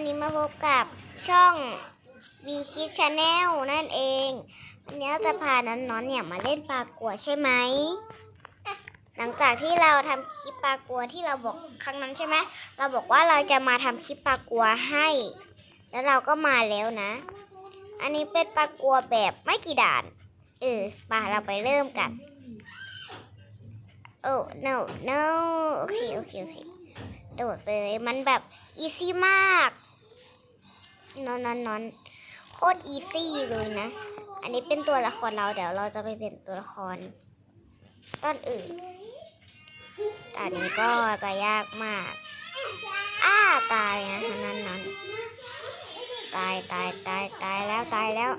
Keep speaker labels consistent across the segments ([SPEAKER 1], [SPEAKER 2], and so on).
[SPEAKER 1] วันนี้มาพบกับช่อง V Kids Channel นั่นเอง วันนี้เราจะพาน้อนๆเนี่ยมาเล่นปลากัวใช่ไหม หลังจากที่เราทำคลิปปลากัวที่เราบอกครั้งนั้นใช่ไหม เราบอกว่าเราจะมาทำคลิปปลากัวให้ แล้วเราก็มาแล้วนะ อันนี้เป็นปลากัวแบบไม่กี่ด่าน เออปาเราไปเริ่มกัน โอ้ no no โอเคโอเคโอเคโดดไปเลยมันแบบอีซี่มาก นอนนอนนอนโคตรอีซี่เลยนะ อันนี้เป็นตัวละครเราเดี๋ยวเราจะไปเป็นตัวละครต้นอื่นแต่อันนี้ก็จะยากมาก อ้าตายนะนั่นนั่นตายตายตายตายแล้วตายแล้ว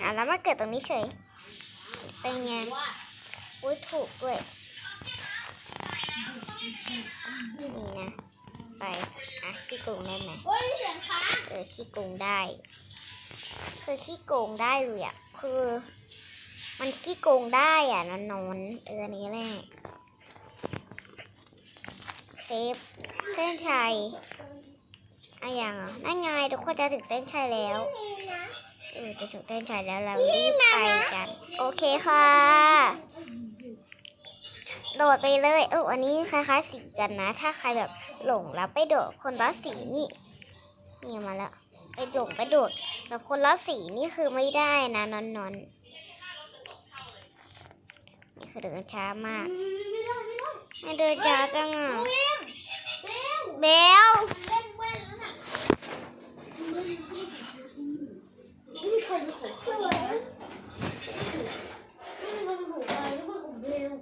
[SPEAKER 1] อะแล้วมาเกิดตรงนี้เฉย เป็นไงอุ้ยถูกด้วยนี่ ไปอะขี้โกงได้ไหม
[SPEAKER 2] เฮ้ยเสียงค้าง
[SPEAKER 1] เออขี้โกงได้ คือขี้โกงได้เลยอะคือ มันขี้โกงได้อะนอนนอนๆเอออันนี้แหละเซฟเส้นชัยอะยังอะนั่นไงทุกคนจะถึงเส้นชัยแล้วเออจะถึงเส้นชัยแล้วเรารีบไปกัน โอเคค่ะ โดดไปเลยเอออันนี้คล้ายๆสีกันนะ ถ้าใครแบบหลงแล้วไปโดดคนละสีนี่นี่มาแล้วไปโดดไปโดดแบบคนละสีนี่คือไม่ได้นะนอนนอนนี่คือเดินช้ามาก
[SPEAKER 2] ไม่ได้ไม่ได้
[SPEAKER 1] ไม่เดินช้าจังอะ
[SPEAKER 2] เบลเบล
[SPEAKER 1] เบล
[SPEAKER 2] เล่นแว่นแล้วน่ะไม่มีใครจะของใครนะไม่มีใครจะของใครแล้วมันของเบล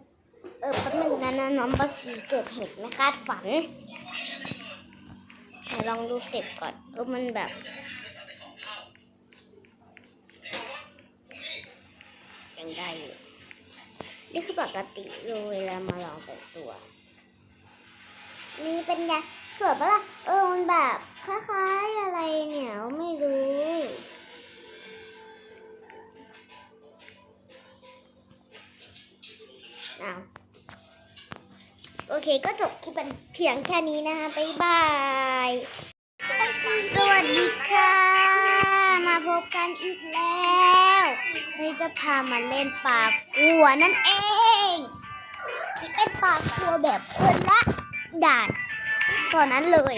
[SPEAKER 1] เออแป๊บ นึงนะนะน้องเมื่อกี้เกิดเหตุไม่คาดฝันไหนลองดูเสร็จก่อนเออมันแบบยังได้อยู่นี่คือปกติเลยเวลามาลองแต่งตัวนี่เป็นไงสวยปะล่ะ เออ มันแบบคล้ายๆอะไรเนี่ยไม่รู้อ้าว โอเคก็จบคลิปเป็นเพียงแค่นี้นะคะ บ๊ายบาย สวัสดีค่ะ มาพบกันอีกแล้วเราจะพามาเล่นปลากัวนั่นเองนี่เป็นปลากัวแบบคนละด่านก่อนนั้นเลย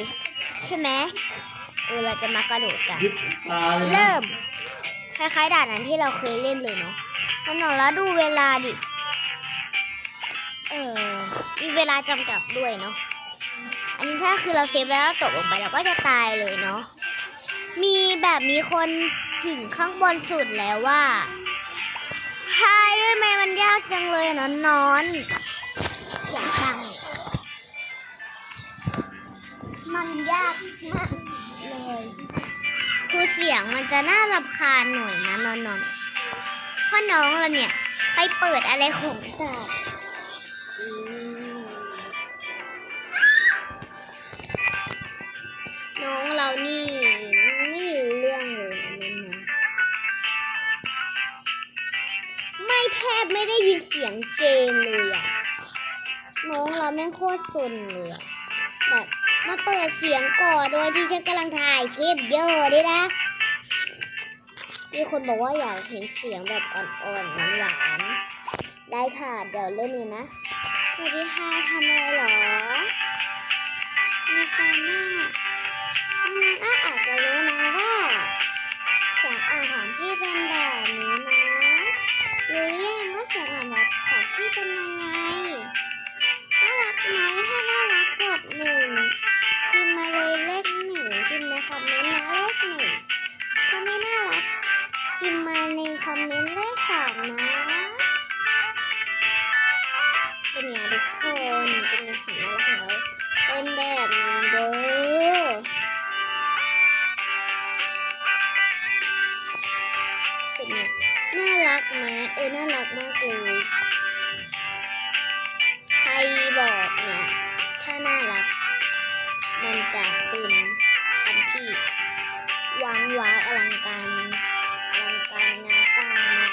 [SPEAKER 1] ใช่ไหมเออเราจะมากระโดดกัน
[SPEAKER 3] ยิบตาเลยนะ
[SPEAKER 1] เริ่ม คล้ายๆด่านนั้นที่เราเคยเล่นเลยเนาะน้องๆแล้วดูเวลาดิ เออ มีเวลาจำกัดด้วยเนาะ อันนี้ถ้าคือเราเซฟแล้วตกลงไปเราก็จะตายเลยเนาะ มีแบบมีคนถึงข้างบนสุดแล้วว่าใช่ทำไมมันยากจังเลยนอนนอนอย่าฟังมันยากมากเลยคือเสียงมันจะน่ารำคาญหน่อยนะนอนนอนเพราะน้องเราเนี่ย ไปเปิดอะไรของตา น้องเรานี่ไม่รู้เรื่องเลยนะนอนไม่แทบไม่ได้ยินเสียงเกมเลยอะน้องเราแม่งโคตรสนเลยอะแบบมาเปิดเสียงก่อนโดยที่ฉันกำลังถ่ายคลิปเยอะดินะมีคนบอกว่าอยากเห็นเสียงแบบอ่อนๆหวานๆได้ค่ะ เดี๋ยวเล่นเลยนะสวัสดีค่ะทำอะไรเหรอมีแฟนหน้า ที่เป็นแบบนี้นะรู้ยังว่าเสียงอาหารของพี่เป็นยังไง น่ารักไหมถ้าน่ารักกดหนึ่งพิมพ์มาเลยเลขหนึ่งพิมพ์ในคอมเมนต์นะเลขหนึ่งถ้าไม่น่ารักพิมพ์มาในคอมเมนต์เลขสองนะ เป็นไงทุกคนเป็นไงสีน่ารักของเราเป็นแบบนี้เด้อ น่ารักไหมเออ น่ารักมากเลยใครบอกเนี่ย ถ้าน่ารัก มันจะเป็นคำที่ว้างว้าวอลังการอลังการงานสร้างมาก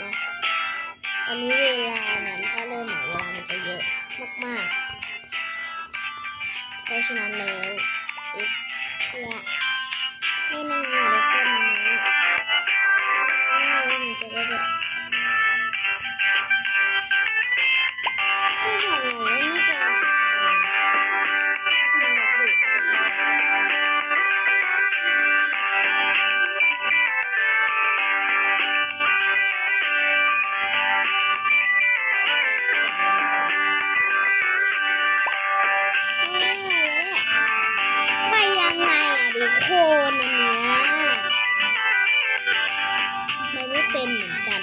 [SPEAKER 1] นะตอนนี้เวลานั้นถ้าเริ่มหมายเวลามันจะเยอะมากๆเพราะฉะนั้นแล้ว ทุกคนอันเนี้ยมันไม่เป็นเหมือนกัน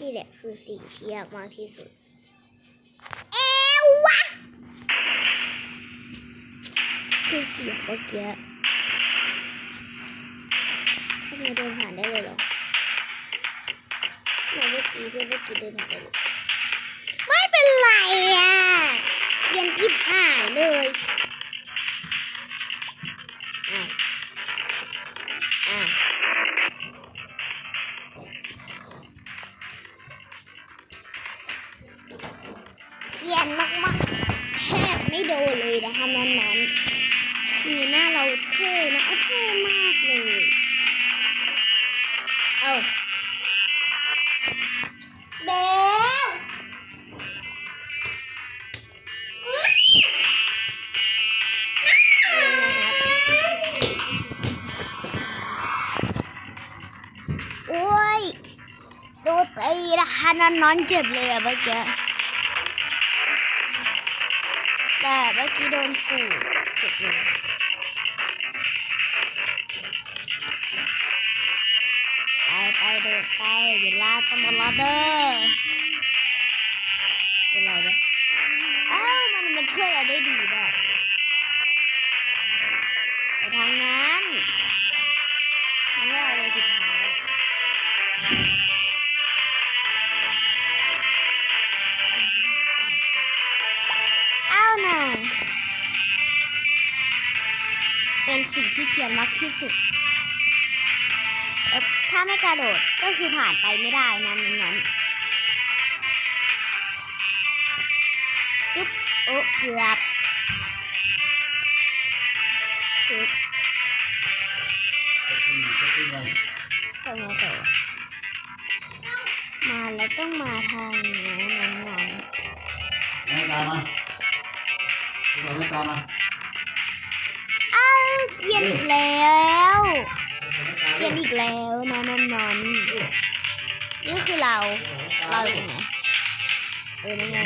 [SPEAKER 1] นี่แหละคือสิ่งที่ยากมากที่สุด คือเสียงเมื่อกี้ทำไมเดินผ่านได้เลยเหรอเมื่อกี้เพื่อนเมื่อกี้เดินผ่านได้เลยไม่เป็นไรอะเรียนจิบห้า เราเท่นะเอาเท่มากเลย เอาเบลโอ้ยโดนตีนะคะนอนนอนเจ็บเลยอะเมื่อกี้แต่เมื่อกี้โดนฝูเจ็บเลย ไปเวลาจะหมดแล้วเด้อเป็นไรเด้ออ้าวมันมันช่วยเราได้ดีมากไปทางนั้นมันว่าอะไรผิดทางเอาน่อยเป็นสิ่งที่เกลียดมากที่สุด ถ้าไม่กระโดดก็คือผ่านไปไม่ได้นะนั้นนั้นจุ๊บโอ้เกือบจุ๊บต้องไงต่อมาแล้วต้องมาทางนี้นั้นนั้น
[SPEAKER 3] ให้ตามมาให้ตามมา
[SPEAKER 1] อ้าวเกลียนอีกแล้ว เกลียนอีกแล้วนอนนอนนอนนี่คือเรา เราอยู่ไหนเออนั่นไง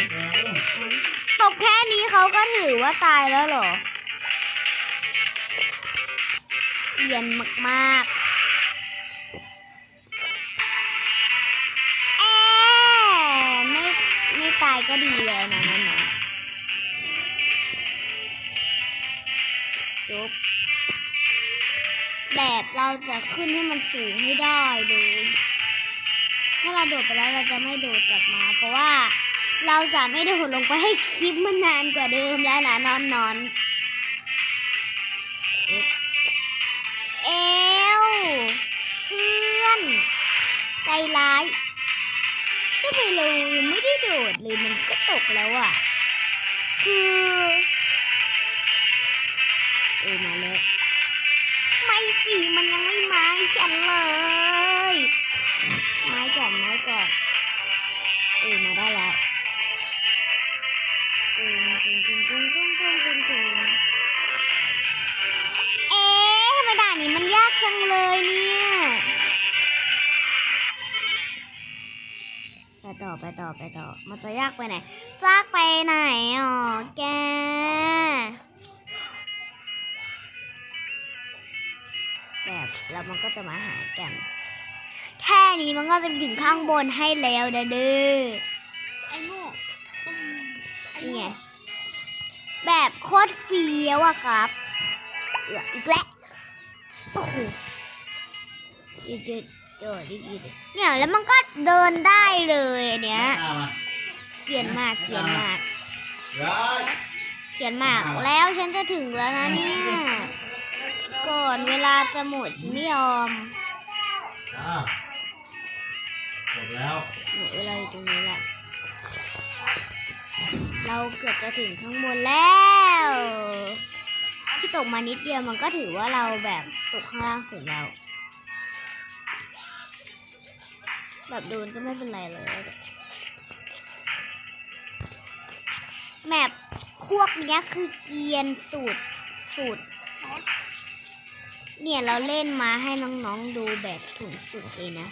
[SPEAKER 1] ตกแค่นี้เขาก็ถือว่าตายแล้วเหรอเกลียนมากๆแอไม่ไม่ตายก็ดีแล้วนะนั่นนะ แบบเราจะขึ้นให้มันสูงให้ได้ดู ถ้าเราโดดไปแล้วเราจะไม่โดดกลับมา เพราะว่าเราจะไม่โดดลงไปให้คลิปมันนานกว่าเดิมแล้วนะนอนนอนเอวเพื่อนใจร้ายทำไมเรายังไม่ได้โดดเลยมันก็ตกแล้วอะ คือเออมา มันยังไม่มาให้ฉันเลย ไม้ก่อนไม้ก่อน เออมาได้แล้วตึงตึงตึงตึงตึงตึงตึงตึงเอ๊ะทำไมด่านนี้มันยากจังเลยเนี่ยไปต่อไปต่อไปต่อ มันจะยากไปไหนยากไปไหนอ๋อแก แบบแล้วมันก็จะมาหากันแค่นี้มันก็จะถึงข้างบนให้แล้วนะเด้อ
[SPEAKER 2] ไอ้โง่ต้องไอ้
[SPEAKER 1] นี่ไง
[SPEAKER 2] โง่
[SPEAKER 1] แบบโคตรเฟี้ยวอะครับเอืออีกแล้วโอ้โหอีกเจออีกทีเนี่ยแล้วมันก็เดินได้เลยอันเนี้ย
[SPEAKER 3] ตามมา
[SPEAKER 1] เกกลียนมากเกลียนมาก
[SPEAKER 3] ยาย
[SPEAKER 1] เขียนมากแล้วฉันจะถึงแล้วนะเนี่ย ก่อนเวลาจะหมดฉันไม่ยอม
[SPEAKER 3] จ้าจบแล้ว
[SPEAKER 1] หมดเวลาอยู่ตรงนี้แหละ เราเกือบจะถึงข้างบนแล้ว ที่ตกมานิดเดียวมันก็ถือว่าเราแบบตกข้างล่างสุดแล้ว แบบโดนก็ไม่เป็นไรเลย แมปพวกเนี้ยคือเกรียนสุดสุด เนี่ยเราเล่นมาให้น้องๆดูแบบถุงสุดเลยนะ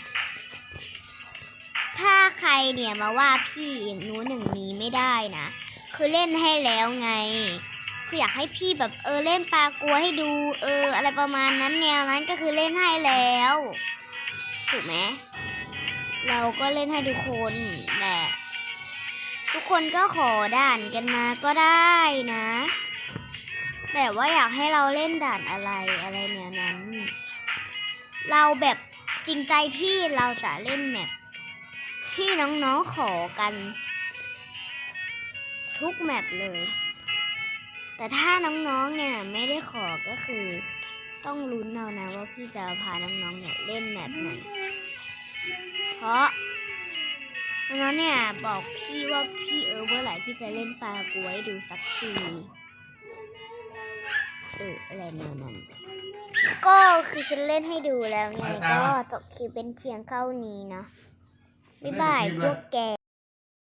[SPEAKER 1] ถ้าใครเนี่ยมาว่าพี่อย่างนู้นอย่างนี้ไม่ได้นะ คือเล่นให้แล้วไง คืออยากให้พี่แบบเออเล่นปลากลัวให้ดู เออ อะไรประมาณนั้นแนวนั้นก็คือเล่นให้แล้ว ถูกไหมเราก็เล่นให้ทุกคนแหละทุกคนก็ขอด่านกันมาก็ได้นะ แบบว่าอยากให้เราเล่นด่านอะไรอะไรแนวนั้น เราแบบจริงใจที่เราจะเล่นแมปที่น้องๆขอกัน ทุกแมปเลย แต่ถ้าน้องๆเนี่ยไม่ได้ขอก็คือ ต้องลุ้นเอานะว่าพี่จะพาน้องๆเนี่ยเล่นแมปไหนเพราะน้องเนี่ยบอกพี่ว่าพี่เออเมื่อไหร่พี่จะเล่นปลากล้วยดูสักที เอออะไรแนวนั้นก็คือฉันเล่นให้ดูแล้วไง ก็จบคลิปเป็นเพียงเท่านี้นะ บ๊ายบายพวกแก